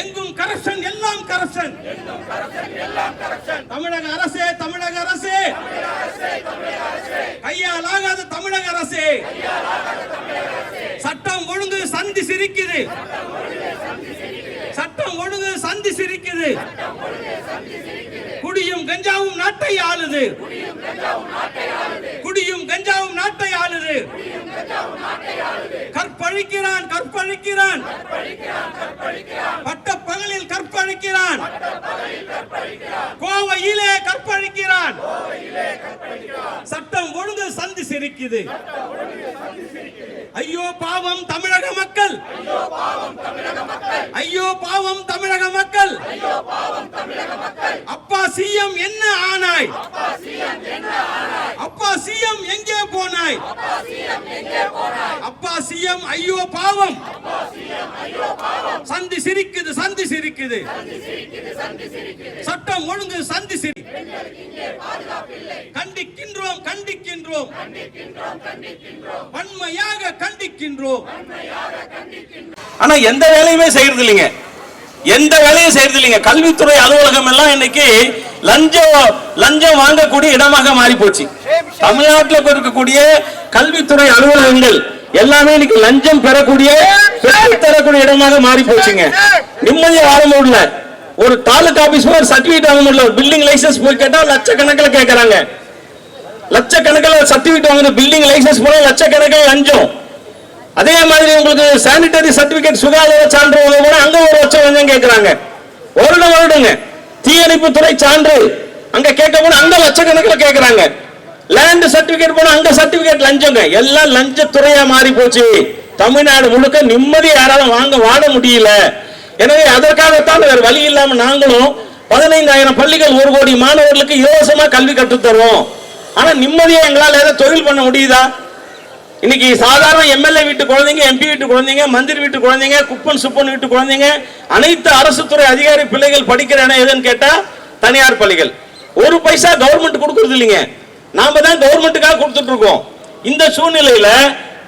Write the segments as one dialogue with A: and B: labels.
A: எங்கும் கரப்ஷன் எல்லாம் கரப்ஷன் தமிழக அரசே தமிழக அரசே. கையால் ஆகாத தமிழக அரசே. சட்டம் ஒழுங்கு சந்தி சிரிக்குது. சட்டம் ஒழுங்கு சந்தி சிரிக்குது. குடியும் கஞ்சாவும் நாட்டை ஆளுது. குடியும் கஞ்சாவும் நாட்டை ஆளுது. கற்பழிக்கிறான் கற்பழிக்கிறான். பட்ட பகலில் கற்பழிக்கிறான். கோவையிலே கற்பழிக்கிறான். சட்டம் ஒழுங்கு சந்தி சிரிக்குது. ஐயோ பாவம் தமிழக மக்கள். ஐயோ பாவம் தமிழக மக்கள். அப்பா சிஎம் என்ன ஆனாய்? அப்பா சிஎம் எங்கே போனாய்? அப்பா சிஎம் ஐயோ பாவம். சந்தி சிரிக்குது சந்தி சிரிக்குது. சட்டம் ஒழுங்கு சந்தி சிரி கண்டிக்கின்றோம் கண்டிக்கின்றோம். வன்மையாக கண்டிக்கின்றோம்.
B: ஆனா எந்த வேலையுமே செய்யறது இல்லைங்க எந்த வேலையும் செய்யறது இல்லைங்க கல்வித்துறை அலுவலகம் எல்லாம் இன்னைக்கு லஞ்சம் லஞ்சம் வாங்கக்கூடிய இடமாக மாறி போச்சு தமிழ்நாட்டில் இருக்கக்கூடிய கல்வித்துறை அலுவலகங்கள் எல்லாமே இன்னைக்கு லஞ்சம் பெறக்கூடிய தரக்கூடிய இடமாக மாறி போச்சுங்க நிம்மதியா வாழ முடியல. ஒரு தாலுக் ஆபீஸ் போய் ஒரு சர்டிபிகேட் வாங்க முடியல. ஒரு பில்டிங் லைசன்ஸ் போய் கேட்டா லட்சக்கணக்கில் கேட்கறாங்க லட்சக்கணக்கில் சர்டிபிகேட் வாங்குற பில்டிங் லைசன்ஸ் போனா லட்சக்கணக்கில் லஞ்சம். அதே மாதிரி உங்களுக்கு சானிட்டரி சர்டிபிகேட் சுகாதார சான்று வாங்க போனா அங்க ஒரு லட்சம் லஞ்சம் கேட்கறாங்க வருடம் வருடங்க. தீயணைப்பு துறை சான்று அங்க கேட்க போனா அங்க லட்சக்கணக்கில் கேட்கறாங்க லேண்ட் சர்டிபிகேட் போனா அங்க சர்டிபிகேட் லஞ்சங்க. எல்லாம் லஞ்சத்துறையா மாறி போச்சு. தமிழ்நாடு முழுக்க நிம்மதி யாராலும் வாங்க வாழ முடியல. எனவே அதற்காகத்தான் வேற வழி இல்லாம நாங்களும் பதினைந்தாயிரம் பள்ளிகள் ஒரு கோடி மாணவர்களுக்கு இலவசமா கல்வி கற்றுத்தருவோம். ஆனா நிம்மதியா எங்களால் எதாவது தொழில் பண்ண முடியுதா? இன்னைக்கு சாதாரண எம்எல்ஏ வீட்டு குழந்தைங்க எம்பி வீட்டு குழந்தைங்க மந்திரி வீட்டு குழந்தைங்க குப்பன் சுப்பன் வீட்டு குழந்தைங்க அனைத்து அரசு துறை அதிகாரி பிள்ளைகள் படிக்கிற இடம் எதுன்னு கேட்டா தனியார் பள்ளிகள். ஒரு பைசா கவர்மெண்ட் கொடுக்கறது இல்லைங்க. நாம தான் கவர்மெண்ட்டுக்காக கொடுத்துட்டு இருக்கோம். இந்த சூழ்நிலையில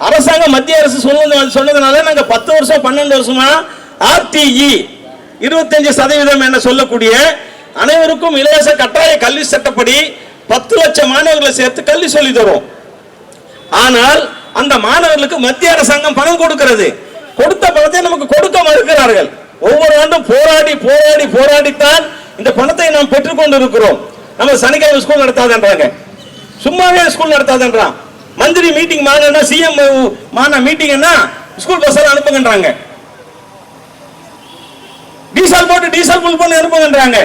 B: அரசாங்கம் மத்திய அரசு சொன்னது சொன்னதுனால நாங்க பத்து வருஷம் பன்னெண்டு வருஷமா ஆர்டிஇ இருபத்தஞ்சு சதவீதம் என சொல்லக்கூடிய அனைவருக்கும் இலவச கட்டாய கல்வி சட்டப்படி பத்து லட்சம் மாணவர்களை சேர்த்து கல்வி சொல்லி தரும் ஆனால் அந்த மாணவர்களுக்கு மத்திய அரசாங்கம் பணம் கொடுக்கிறது. கொடுத்த பணத்தை நமக்கு கொடுக்க மறுக்கிறார்கள். ஒவ்வொரு ஆண்டும் போராடி போராடி போராடித்தான் இந்த பணத்தை நாம் பெற்றுக்கொண்டு இருக்கிறோம் நம்ம சனிக்கிழமை ஸ்கூல் நடத்தாதன்றாங்க. சும்மாவே ஸ்கூல் நடத்தாதன்றான். மந்திரி மீட்டிங் மானா சிஎம் மானா மீட்டிங்னா ஸ்கூல் பஸ் எல்லாம் அனுப்புங்கன்றாங்க. டீசல் போட்டு டீசல் ஃபுல் பண்ணி அனுப்புங்கன்றாங்க.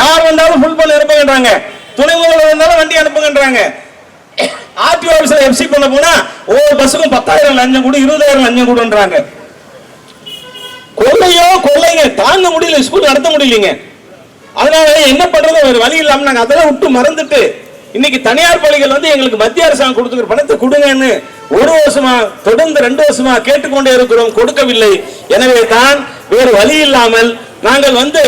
B: யார் வந்தாலும் ஃபுல் பண்ணி அனுப்புங்கன்றாங்க. துணை முதல்வர் இருந்தாலும் வண்டி அனுப்புங்கன்றாங்க. ஆர்டிஓ ஆபீஸ்ல எஃப்சி பண்ண போனா ஒவ்வொரு பஸ்ஸுக்கும் பத்தாயிரம் லஞ்சம் கூட இருபதாயிரம் லஞ்சம் கொடுன்றாங்க. கொள்ளையோ கொள்ளைங்க தாங்க முடியல ஸ்கூல் நடத்த முடியலங்க. அதனால என்ன பண்றது ஒரு வழி இல்லாம நாங்க அதெல்லாம் விட்டு மறந்துட்டு இன்னைக்கு தனியார் பள்ளிகள் வந்து எங்களுக்கு மத்திய அரசாங்கம் கொடுத்துக்கிற பணத்தை கொடுங்கன்னு ஒரு வருஷமா தொடர்ந்து ரெண்டு வருஷமா கேட்டுக்கொண்டே இருக்கிறோம் கொடுக்கவில்லை. எனவே தான் வேறு வழி இல்லாமல் நாங்கள் வந்து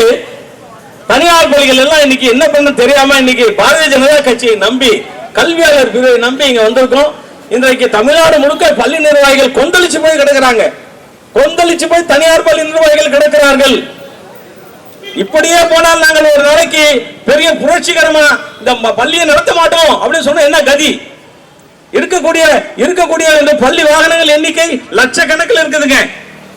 B: தனியார் பள்ளிகள் எல்லாம் இன்னைக்கு என்ன பண்ண தெரியாம இன்னைக்கு பாரதிய ஜனதா கட்சியை நம்பி கல்வியாளர் பிரிவை நம்பி இங்க வந்திருக்கோம். இன்றைக்கு தமிழ்நாடு முழுக்க பள்ளி நிர்வாகிகள் கொந்தளிச்சு போய் கிடக்கிறாங்க. கொந்தளிச்சு போய் தனியார் பள்ளி நிர்வாகிகள் கிடக்கிறார்கள். இப்படியே போனால் நாங்கள் ஒரு நாளைக்கு பெரிய புரட்சிகரமா இந்த ம- பள்ளியை நடத்த மாட்டோம் அப்படின்னு சொன்னா என்ன கதி? இருக்கக்கூடிய இருக்கக்கூடிய இந்த பள்ளி வாகனங்கள் எண்ணிக்கை லட்சக்கணக்கில் இருக்குதுங்க.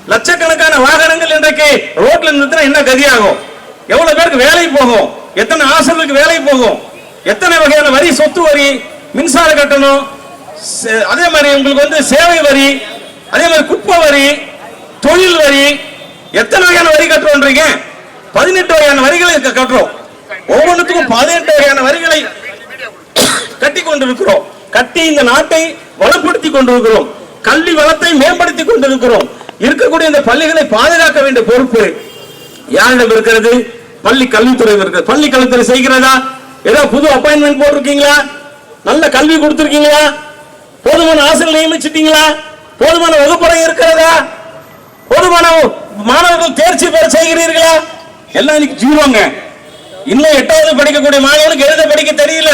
B: லட்சக்கணக்கான வாகனங்கள் இன்றைக்கு ரோட்ல நிறுத்தினா என்ன கதியாகும்? எவ்வளவு பேருக்கு வேலை போகும்? எத்தனை ஆசிரியர்களுக்கு வேலை போகும்? எத்தனை வகையான வரி சொத்து வரி மின்சார கட்டணம் சே- அதே மாதிரி உங்களுக்கு வந்து சேவை வரி அதே மாதிரி குப்பை வரி தொழில் வரி எத்தனை வகையான வரி கட்டுறோன்றீங்க பதினெட்டு வகையான வரிகளை கட்டுறோம். ஒவ்வொன்றுத்துக்கும் பதினெட்டு வகையான வரிகளை கட்டி கொண்டிருக்கிறோம். கட்டி இந்த நாட்டை வளப்படுத்தி கொண்டிருக்கிறோம். கல்வி வளத்தை மேம்படுத்தி கொண்டிருக்கிறோம். இருக்கக்கூடிய இந்த பள்ளிகளை பாதுகாக்க வேண்டிய பொறுப்பு யாரிடம் இருக்கிறது? பள்ளி கல்வித்துறை இருக்கிறது பள்ளி கல்வித்துறை செய்கிறதா? ஏதோ புது அப்பாயின்மெண்ட் போட்டிருக்கீங்களா? நல்ல கல்வி கொடுத்திருக்கீங்களா? போதுமான ஆசிரியர் நியமிச்சிட்டீங்களா? போதுமான வகுப்பறை இருக்கிறதா? போதுமான மாணவர்கள் தேர்ச்சி பெற செய்கிறீர்களா? எல்லாம் இன்னைக்கு ஜீரோங்க. இன்னும் எட்டாவது படிக்கக்கூடிய மாணவனுக்கு எழுத படிக்க தெரியல.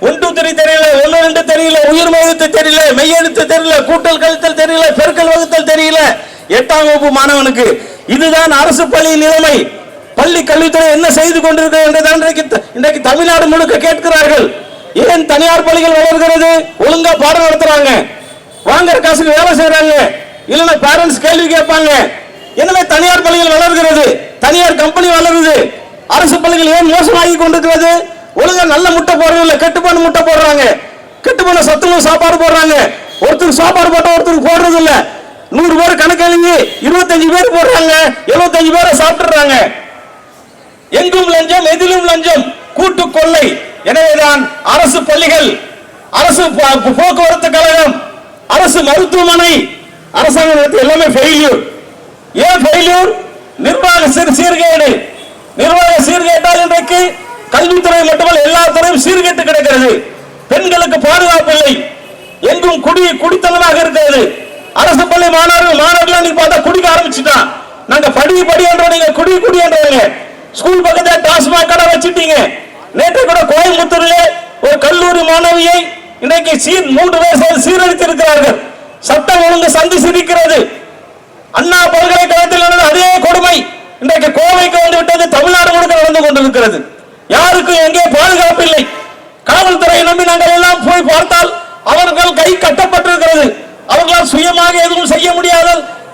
B: ஒன் டூ த்ரீ தெரியல. ஒன்னு ரெண்டு தெரியல. உயிர் வகுத்து தெரியல. மெய்யெழுத்து தெரியல. கூட்டல் கழுத்தல் தெரியல. பெருக்கல் வகுத்தல் தெரியல. எட்டாம் வகுப்பு மாணவனுக்கு. இதுதான் அரசு பள்ளி நிலைமை. பள்ளி கல்வித்துறை என்ன செய்து கொண்டிருக்கிறது என்றுதான் இன்றைக்கு தமிழ்நாடு முழுக்க கேட்கிறார்கள். ஏன் தனியார் பள்ளிகள் வளர்கிறது? ஒழுங்கா பாடம் நடத்துறாங்க. வாங்குற காசுக்கு வேலை செய்யறாங்க இல்லைன்னா பேரண்ட்ஸ் கேள்வி கேட்பாங்க. எனவே தனியார் பள்ளிகள் வளர்கிறது. தனியார் கம்பெனி வளருது. அரசு பள்ளிகள் ஏன் மோசமாகி கொண்டிருக்கிறது? ஒழுங்கா நல்ல முட்டை போடுறது இல்ல கெட்டுப்போன முட்டை போடுறாங்க. கெட்டுப்போன சத்துணவு சாப்பாடு போடுறாங்க. ஒருத்தருக்கு சாப்பாடு போட்டால் ஒருத்தருக்கு போடுறது இல்லை. நூறு பேர் கணக்கு எழுதி இருபத்தஞ்சு பேர் போடுறாங்க. எழுபத்தஞ்சு பேரை சாப்பிட்டுறாங்க எங்கும் லஞ்சம் எதிலும் லஞ்சம் கூட்டு கொள்ளை. எனவேதான் அரசு பள்ளிகள் அரசு போக்குவரத்து கழகம் அரசு மருத்துவமனை அரசாங்கம் எல்லாமே ஃபெயில்யூர் ஏன் ஃபெயில்யூர் நிர்வாக சிறு சீர்கேடு. நிர்வாக சீர்கேட்டால் இன்றைக்கு கல்வித்துறை மட்டுமல்ல எல்லா துறையும் சீர்கேட்டு கிடைக்கிறது. பெண்களுக்கு பாதுகாப்பு இல்லை. எங்கும் குடி குடித்தனமாக இருக்கிறது. அரசு பள்ளி மாணவர்கள் மாணவர்கள் நீங்க பார்த்தா குடிக்க ஆரம்பிச்சுட்டான். நாங்க படி படி என்றோம் நீங்க குடி குடி என்றவங்க. ஸ்கூல் பக்கத்துல டாஸ்மாக் கடை வச்சுட்டீங்க. நேற்று கூட கோயம்புத்தூர்ல ஒரு கல்லூரி மாணவியை இன்றைக்கு சீர் மூன்று பேர் சீரழித்திருக்கிறார்கள். சீரழித்து இருக்கிறார்கள் சட்டம் ஒழுங்கு சந்தி சிரிக்கிறது. அண்ணா பல்கலைக்கழகத்தில் நடந்த அதே கொடுமை இன்றைக்கு கோவைக்கு வந்து விட்டது தமிழ்நாடு முழுக்க நடந்து கொண்டிருக்கிறது. யாருக்கும் எங்கே பாதுகாப்பு இல்லை காவல்துறையை நம்பி நாங்கள் எல்லாம் போய் பார்த்தால் அவர்கள் கை கட்டப்பட்டிருக்கிறது அவர்களால் சுயமாக எதுவும் செய்ய முடியாத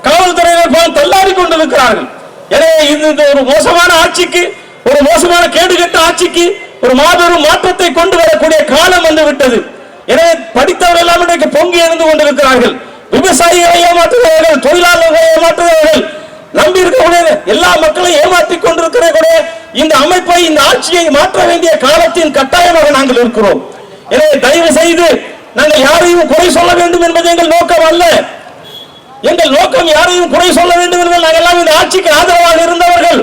B: காவல்துறையினர் போல் தள்ளாடி கொண்டிருக்கிறார்கள் எனவே இது இந்த ஒரு மோசமான ஆட்சிக்கு ஒரு மோசமான கேடுகட்ட ஆட்சிக்கு ஒரு மாபெரும் மாற்றத்தை கொண்டு வரக்கூடிய காலம் வந்து விட்டது. எனவே படித்தவர் எல்லாம் இன்றைக்கு பொங்கி எழுந்து கொண்டிருக்கிறார்கள். விவசாயிகளை ஏமாற்றுகிறார்கள் தொழிலாளர்களை ஏமாற்றுகிறார்கள் நம்பி இருக்கக்கூடிய எல்லா மக்களையும் ஏமாற்றிக் கொண்டிருக்கிற கூட இந்த அமைப்பை இந்த ஆட்சியை மாற்ற வேண்டிய காலத்தின் கட்டாயமாக நாங்கள் இருக்கிறோம். எனவே தயவு செய்து நாங்கள் யாரையும் குறை சொல்ல வேண்டும் என்பது எங்கள் நோக்கம் அல்ல. எங்கள் நோக்கம் யாரையும் குறை சொல்ல வேண்டும் என்று நாங்கள் எல்லாம் இந்த ஆட்சிக்கு ஆதரவாக இருந்தவர்கள்.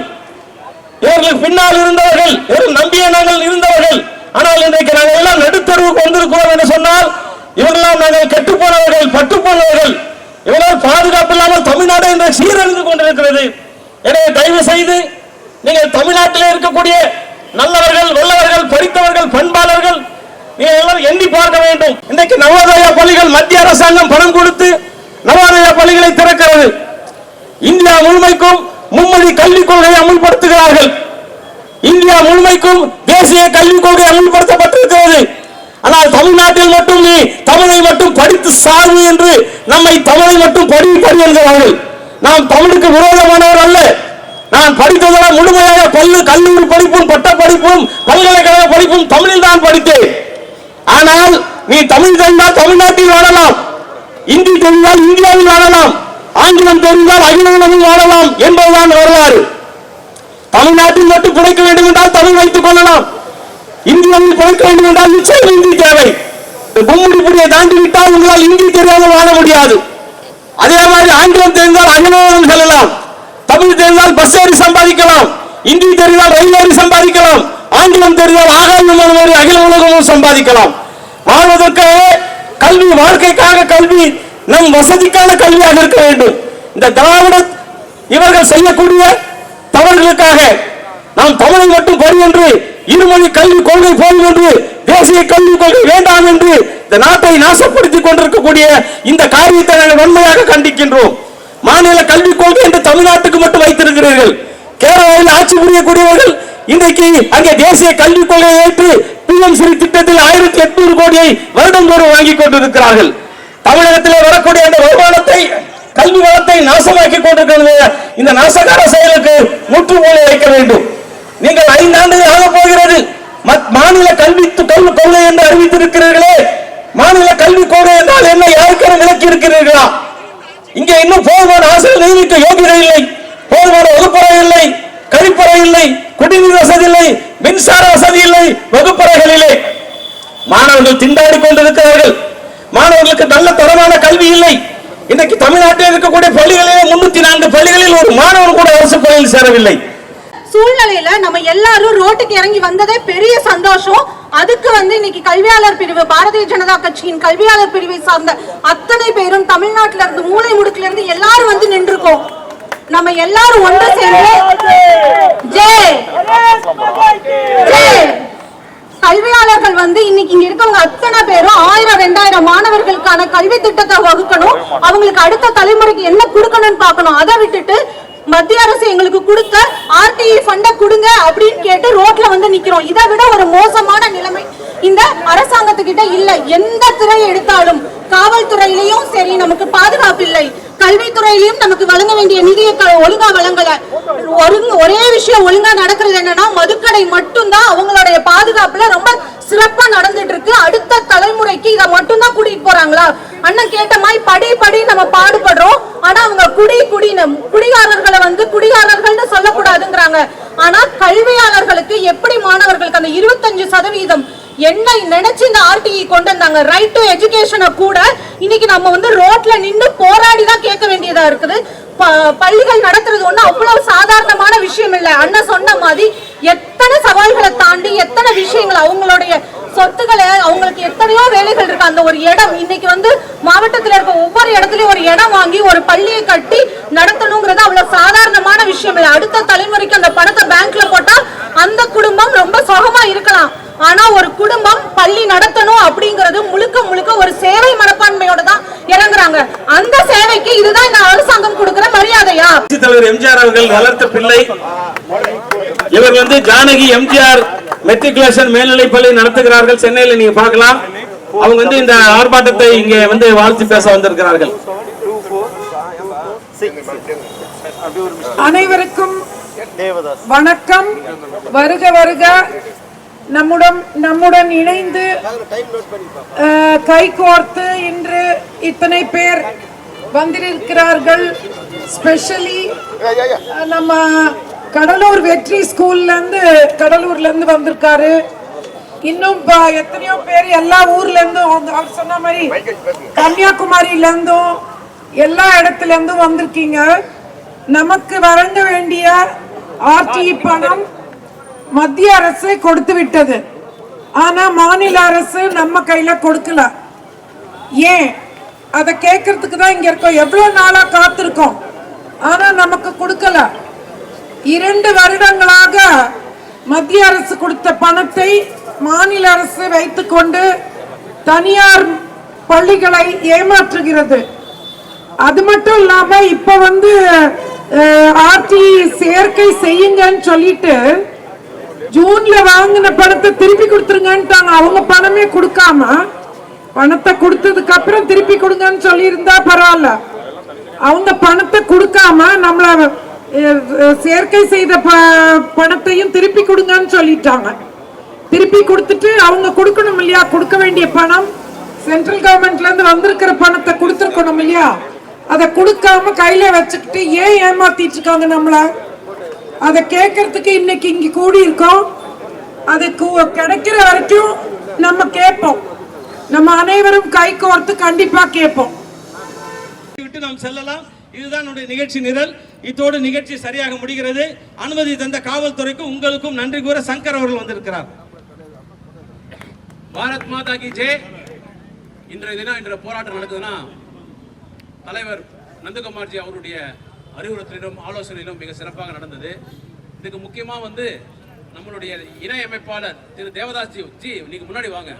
B: இவர்களுக்கு பின்னால் இருந்தவர்கள் இவர்கள் நம்பிய நாங்கள் இருந்தவர்கள். ஆனால் இன்றைக்கு நாங்கள் எல்லாம் நடுத்தருவுக்கு வந்திருக்கிறோம் என்று சொன்னால் இவர்களெல்லாம் நாங்கள் கெட்டுப்போனவர்கள் பட்டுப்போனவர்கள். இவர்களால் பாதுகாப்பு இல்லாமல் தமிழ்நாடு என்ற சீரழிந்து கொண்டிருக்கிறது. எனவே தயவு செய்து நீங்கள் தமிழ்நாட்டில் இருக்கக்கூடிய நல்லவர்கள் வல்லவர்கள் படித்தவர்கள் பண்பாளர்கள் நீங்கள் எல்லாம் எண்ணி பார்க்க வேண்டும். இன்றைக்கு நவோதயா பள்ளிகள் மத்திய அரசாங்கம் பணம் கொடுத்து நவோதய பள்ளிகளை திறக்கிறது இந்தியா முழுமைக்கும் மும்மொழி கல்விக் கொள்கையை அமுல்படுத்துகிறார்கள். இந்தியா முழுமைக்கும் தேசிய கல்விக் கொள்கை அமுல்படுத்தப்பட்டிருக்கிறது. ஆனால் தமிழ்நாட்டில் மட்டும் நீ தமிழை மட்டும் படித்து சாவு என்று நம்மை தமிழை மட்டும் படி படி என்கிறார்கள். நாம் தமிழுக்கு விரோதமானவர் அல்ல. நான் படித்ததெல்லாம் முழுமையாக பல்லு கல்லூரி படிப்பும் பட்ட படிப்பும் பல்கலைக்கழக படிப்பும் தமிழில் தான் படித்தேன். ஆனால் நீ தமிழ் தெரிந்தால் தமிழ்நாட்டில் வாழலாம். இந்தி தெரிந்தால் இந்தியாவில் வாழலாம் ஆங்கிலம் தெரிந்தால் அகில உலகில் வாழலாம் என்பதுதான் வரலாறு. தமிழ்நாட்டில் மட்டும் பிழைக்க வேண்டும் என்றால் தமிழ் வைத்துக் கொள்ளலாம். இந்தியாவில் பிழைக்க வேண்டும் என்றால் நிச்சயம் இந்தி தேவை. இந்த கும்முடி புடியை தாண்டி விட்டால் உங்களால் இந்தி தெரியாமல் வாழ முடியாது. அதே மாதிரி ஆங்கிலம் தெரிந்தால் அகில செல்லலாம். தமிழ் தெரிந்தால் பஸ் ஏறி சம்பாதிக்கலாம். இந்தி தெரிந்தால் ரயில் ஏறி சம்பாதிக்கலாம். ஆங்கிலம் தெரிந்தால் ஆகாயம் ஏறி அகில உலகமும் சம்பாதிக்கலாம். வாழ்வதற்கு கல்வி வாழ்க்கைக்காக கல்வி நம் வசதிக்கான கல்வியாக இருக்க வேண்டும். இந்த திராவிட இவர்கள் செய்யக்கூடிய தவறுகளுக்காக நாம் தமிழை மட்டும் படி என்று இருமொழி கல்வி கொள்கை போதும் என்று தேசிய கல்விக் கொள்கை வேண்டாம் என்று இந்த நாட்டை நாசப்படுத்திக் கொண்டிருக்கக்கூடிய இந்த காரியத்தை நாங்கள் வன்மையாக கண்டிக்கின்றோம். மாநில கல்விக் கொள்கை என்று தமிழ்நாட்டுக்கு மட்டும் வைத்திருக்கிறீர்கள். கேரளாவில் ஆட்சி புரியக்கூடியவர்கள் இன்றைக்கு அங்கே தேசிய கல்விக் கொள்கையை ஏற்று பிஎம் சிறு திட்டத்தில் ஆயிரத்தி எட்நூறு கோடியை வருடந்தோறும் வாங்கிக் கொண்டிருக்கிறார்கள். தமிழகத்திலே வரக்கூடிய அந்த வருமானத்தை கல்வி வளத்தை நாசமாக்கி கொண்டிருக்கிறது இந்த நாசகார செயலுக்கு முற்றுப்புள்ளி வைக்க வேண்டும். நீங்கள் ஐந்தாண்டுகள் ஆக போகிறது. மத்- மாநில கல்வி கல்வி கொள்கை என்று அறிவித்திருக்கிறீர்களே. மாநில கல்வி கொள்கை என்றால் என்ன? யாருக்கென விளக்கி இருக்கிறீர்களா இங்கே இன்னும் போதுமான ஆசிரியர் நியமிக்க யோகிதை இல்லை போதுமான வகுப்பறை இல்லை கழிப்பறை இல்லை குடிநீர் வசதி இல்லை மின்சார வசதி இல்லை வகுப்பறைகளிலே. மாணவர்கள் திண்டாடி கொண்டிருக்கிறார்கள். மாணவர்களுக்கு நல்ல தரமான கல்வி இல்லை. இன்னைக்கு தமிழ்நாட்டில் இருக்கக்கூடிய பள்ளிகளிலே முன்னூத்தி நான்கு பள்ளிகளில் ஒரு மாணவன் கூட அரசு பள்ளியில் சேரவில்லை.
C: சூழ்நிலையில நம்ம எல்லாரும் ரோட்டுக்கு இறங்கி வந்ததே பெரிய சந்தோஷம். அதுக்கு வந்து இன்னைக்கு கல்வியாளர் பிரிவு பாரதிய ஜனதா கட்சியின் கல்வியாளர் பிரிவை சார்ந்த அத்தனை பேரும் தமிழ்நாட்டுல இருந்து மூளை முடுக்குல இருந்து எல்லாரும் வந்து நின்றுக்கோம் நம்ம எல்லாரும் ஒன்று சேர்ந்து ஜே ஜே கல்வியாளர்கள் வந்து இன்னைக்கு இங்க இருக்கவங்க அத்தனை பேரும் ஆயிரம் ரெண்டாயிரம் மாணவர்களுக்கான கல்வி திட்டத்தை வகுக்கணும். அவங்களுக்கு அடுத்த தலைமுறைக்கு என்ன கொடுக்கணும்னு பார்க்கணும். அதை விட்டுட்டு மத்திய அரசு எங்களுக்கு கொடுத்த ஆர்டிஇ ஃபண்ட கொடுங்க அப்படின்னு கேட்டு ரோட்ல வந்து நிக்கிறோம். இதை விட ஒரு மோசமான நிலைமை இந்த அரசாங்கத்துக்கிட்ட இல்ல. எந்த துறை எடுத்தாலும் காவல்துறையிலையும் சரி நமக்கு பாதுகாப்பு இல்லை. கல்வித்துறையிலையும் நமக்கு வழங்க வேண்டிய நிதியை க- ஒழுங்கா வழங்கல. ஒரே விஷயம் ஒழுங்கா நடக்கிறது என்னன்னா மதுக்கடை மட்டும்தான் அவங்களுடைய பாதுகாப்புல ரொம்ப சிறப்பா நடந்துட்டு இருக்கு அடுத்த தலைமுறைக்கு இதை மட்டும்தான் கூட்டிட்டு போறாங்களா? அண்ணன் கேட்ட மாதிரி படி படி நம்ம பாடுபடுறோம். ஆனா அவங்க குடி குடினம் குடிகாரர்களை வந்து குடிகாரர்கள்னு சொல்லக்கூடாதுங்கிறாங்க. ஆனா கல்வியாளர்களுக்கு எப்படி மாணவர்களுக்கு அந்த இருபத்தஞ்சு சதவீதம் என்ன நினைச்சு இந்த ஆர்டிஇ கொண்டு வந்தாங்க. ரைட் டு எஜுகேஷனை கூட இன்னைக்கு நம்ம வந்து ரோட்ல நின்று போராடி தான் கேட்க வேண்டியதா இருக்குது. ப- பள்ளிகள் நடத்துறது ஒண்ணு அவ்வளவு சாதாரணமான விஷயம் இல்லை. அண்ணன் சொன்ன மாதிரி எத்தனை சவால்களை தாண்டி எத்தனை விஷயங்கள் அவங்களுடைய சொத்துக்களை அவங்களுக்கு எத்தனையோ வேலைகள் இருக்கு. அந்த ஒரு இடம் இன்னைக்கு வந்து மாவட்டத்தில் இருக்க ஒவ்வொரு இடத்துலயும் ஒரு இடம் வாங்கி ஒரு பள்ளியை கட்டி நடத்தணுங்கிறது அவ்வளவு சாதாரணமான விஷயம் இல்லை. அடுத்த தலைமுறைக்கு அந்த பணத்தை பேங்க்ல போட்டா அந்த குடும்பம் ரொம்ப சுகமா இருக்கலாம். ஆனா ஒரு குடும்பம் பள்ளி நடத்தணும் அப்படிங்கிறது முழுக்க முழுக்க ஒரு சேவை மனப்பான்மையோட தான் இறங்குறாங்க. அந்த சேவைக்கு இதுதான் இந்த அரசாங்கம் கொடுக்கிற மரியாதையா?
B: தலைவர் எம்ஜிஆர் அவர்கள் வளர்த்த பிள்ளை. இவர் வந்து ஜானகி எம்ஜிஆர் மெட்ரிகுலேஷன் மேல்நிலைப் பள்ளி நடத்துகிறார்கள். சென்னையில நீங்க பார்க்கலாம். அவங்க வந்து இந்த ஆர்ப்பாட்டத்தை இங்க வந்து வாழ்த்து பேச வந்திருக்கிறார்கள்.
D: அனைவருக்கும் வணக்கம். வருக வருக. நம்முடன் நம்முடன் இணைந்து கைகோர்த்து இன்று இத்தனை பேர் வந்திருக்கிறார்கள். ஸ்பெஷலி நம்ம கடலூர் வெற்றி ஸ்கூல்ல இருந்து கடலூர்ல இருந்து வந்திருக்காரு. இன்னும் எத்தனையோ பேர் எல்லா ஊர்ல இருந்தும் அவங்க- அவர் சொன்ன மாதிரி கன்னியாகுமரியில இருந்தும் எல்லா இடத்துல இருந்தும் வந்திருக்கீங்க. நமக்கு வழங்க வேண்டிய ஆர்டி பணம் மத்திய அரசு கொடுத்து விட்டது. ஆனா மாநில அரசு நம்ம கையில கொடுக்கல. ஏன்? அதை கேட்கறதுக்கு தான் இங்க இருக்கோம். எவ்வளவு நாளா காத்திருக்கோம். ஆனா நமக்கு கொடுக்கல. இரண்டு வருடங்களாக மத்திய அரசு கொடுத்த பணத்தை மாநில அரசு வைத்துக்கொண்டு தனியார் பள்ளிகளை ஏமாற்றுகிறது. அது மட்டும் இல்லாம இப்ப வந்து ஆர்டி சேர்க்கை செய்யுங்கன்னு சொல்லிட்டு ஜூன்ல வாங்கின பணத்தை திருப்பி கொடுத்துருங்கன்ட்டாங்க. அவங்க பணமே கொடுக்காம பணத்தை கொடுத்ததுக்கு அப்புறம் திருப்பி கொடுங்கன்னு சொல்லி இருந்தா பரவாயில்ல. அவங்க பணத்தை கொடுக்காம நம்மள சேர்க்கை செய்த ப- பணத்தையும் திருப்பி கொடுங்கன்னு சொல்லிட்டாங்க. திருப்பி கொடுத்துட்டு அவங்க கொடுக்கணும் இல்லையா? கொடுக்க வேண்டிய பணம்? சென்ட்ரல் கவர்மெண்ட்ல இருந்து வந்திருக்கிற பணத்தை கொடுத்துருக்கணும் இல்லையா? அதை கொடுக்காம கையில வச்சுக்கிட்டு ஏன் ஏமாத்திட்டு இருக்காங்க நம்மள? அதை கேட்கறதுக்கு இன்னைக்கு இங்க கூடி இருக்கோம் அது கு- கிடைக்கிற வரைக்கும் நம்ம கேட்போம். நம்ம அனைவரும் கை கோர்த்து கண்டிப்பா கேட்போம்.
A: விட்டு நாம் செல்லலாம். இதுதான் நம்முடைய நிகழ்ச்சி நிரல். இத்தோடு நிகழ்ச்சி சரியாக முடிகிறது. அனுமதி தந்த காவல்துறைக்கும் உங்களுக்கும் நன்றி கூற சங்கர் அவர்கள் வந்திருக்கிறார்.
E: பாரத் மாதா கி ஜெய். இன்றைய தினம் இன்றைய போராட்டம் நடக்குதுன்னா தலைவர் நந்தகுமார்ஜி அவருடைய அறிவுறுத்தலிலும் ஆலோசனையிலும் மிக சிறப்பாக நடந்தது. இதுக்கு முக்கியமாக வந்து நம்மளுடைய இணை அமைப்பாளர் திரு தேவதாஸ் ஜி ஜி நீங்க முன்னாடி வாங்க.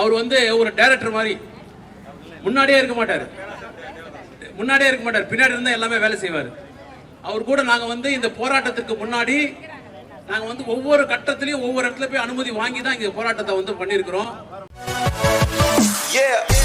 E: அவர் வந்து ஒரு டைரக்டர் மாதிரி. முன்னாடியே இருக்க மாட்டார். முன்னாடியே இருக்க மாட்டார். பின்னாடி இருந்தால் எல்லாமே வேலை செய்வார். அவர் கூட நாங்கள் வந்து இந்த போராட்டத்துக்கு முன்னாடி நாங்கள் வந்து ஒவ்வொரு கட்டத்திலையும் ஒவ்வொரு இடத்துல போய் அனுமதி வாங்கி தான் இங்கே போராட்டத்தை வந்து பண்ணியிருக்கிறோம்.
F: Yeah.